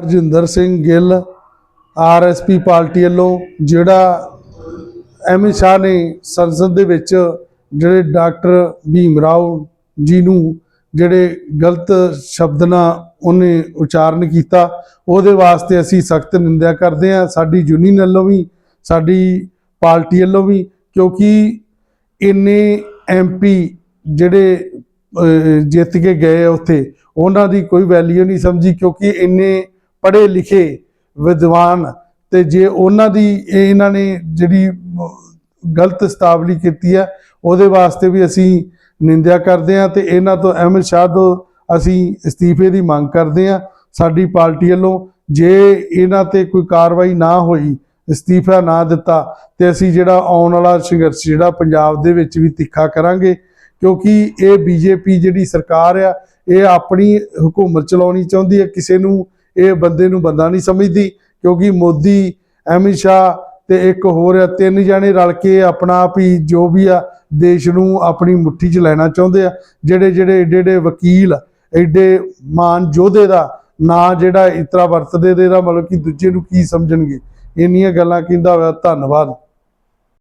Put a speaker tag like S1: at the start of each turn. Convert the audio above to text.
S1: Harjinder Singh Gill RSP party ਵੱਲੋਂ ਜਿਹੜਾ ਅਮਿਤ ਸ਼ਾਹ ਨੇ ਸੰਸਦ ਦੇ ਵਿੱਚ ਜਿਹੜੇ ਡਾਕਟਰ ਭੀਮ ਰਾਓ ਜੀ ਨੂੰ ਜਿਹੜੇ ਗਲਤ ਸ਼ਬਦ ਨਾਲ ਉਹਨੇ ਉਚਾਰਨ ਕੀਤਾ, ਉਹਦੇ ਵਾਸਤੇ ਅਸੀਂ ਸਖਤ ਨਿੰਦਿਆ ਕਰਦੇ ਹਾਂ, ਸਾਡੀ ਯੂਨੀਅਨ ਵੱਲੋਂ ਵੀ, ਸਾਡੀ ਪਾਰਟੀ ਵੱਲੋਂ ਵੀ, ਕਿਉਂਕਿ ਇੰਨੇ ਐਮਪੀ ਜਿਹੜੇ ਜਿੱਤ ਕੇ ਗਏ ਆ ਉੱਥੇ, ਉਹਨਾਂ ਦੀ ਕੋਈ ਵੈਲਿਊ ਨਹੀਂ ਸਮਝੀ, ਕਿਉਂਕਿ ਇੰਨੇ ਪੜ੍ਹੇ ਲਿਖੇ ਵਿਦਵਾਨ ਤੇ ਜੇ ਉਹਨਾਂ ਦੀ ਇਹ ਇਹਨਾਂ ਨੇ ਜਿਹੜੀ ਗਲਤ ਸਤਾਵਲੀ ਕੀਤੀ ਹੈ, ਉਹਦੇ ਵਾਸਤੇ ਵੀ ਅਸੀਂ ਨਿੰਦਿਆ ਕਰਦੇ ਹਾਂ ਤੇ ਇਹਨਾਂ ਤੋਂ ਅਹਿਮਦ ਸ਼ਾਹ ਤੋਂ ਅਸੀਂ ਅਸਤੀਫੇ ਦੀ ਮੰਗ ਕਰਦੇ ਹਾਂ ਸਾਡੀ ਪਾਰਟੀ ਵੱਲੋਂ। ਜੇ ਇਹਨਾਂ ਤੇ ਕੋਈ ਕਾਰਵਾਈ ਨਾ ਹੋਈ, ਅਸਤੀਫਾ ਨਾ ਦਿੱਤਾ, ਤੇ ਅਸੀਂ ਜਿਹੜਾ ਆਉਣ ਵਾਲਾ ਸੰਘਰਸ਼ ਜਿਹੜਾ ਪੰਜਾਬ ਦੇ ਵਿੱਚ ਵੀ ਤਿੱਖਾ ਕਰਾਂਗੇ, ਕਿਉਂਕਿ ਇਹ ਬੀਜੇਪੀ ਜਿਹੜੀ ਸਰਕਾਰ ਆ, ਇਹ ਆਪਣੀ ਹਕੂਮਤ ਚਲਾਉਣੀ ਚਾਹੁੰਦੀ ਹੈ, ਕਿਸੇ ਨੂੰ ਇਹ ਬੰਦੇ ਨੂੰ ਬੰਦਾ ਨਹੀਂ ਸਮਝਦੀ, ਕਿਉਂਕਿ ਮੋਦੀ, ਅਮਿਤ ਸ਼ਾਹ ਤੇ ਇੱਕ ਹੋਰ ਆ, ਤਿੰਨ ਜਾਣੇ ਰਲ ਕੇ ਆਪਣਾ ਆਪ ਹੀ ਜੋ ਵੀ ਆ, ਦੇਸ਼ ਨੂੰ ਆਪਣੀ ਮੁੱਠੀ 'ਚ ਲੈਣਾ ਚਾਹੁੰਦੇ ਆ। ਜਿਹੜੇ ਜਿਹੜੇ ਏਡੇ ਏਡੇ ਵਕੀਲ, ਏਡੇ ਮਾਨ ਯੋਧੇ ਦਾ ਨਾਂ ਜਿਹੜਾ ਇਤਰਾ ਵਰਤਦੇ ਦੇ ਦਾ ਮਤਲਬ ਕਿ ਦੂਜੇ ਨੂੰ ਕੀ ਸਮਝਣਗੇ? ਇੰਨੀਆਂ ਗੱਲਾਂ ਕਹਿੰਦਾ ਹੋਇਆ, ਧੰਨਵਾਦ।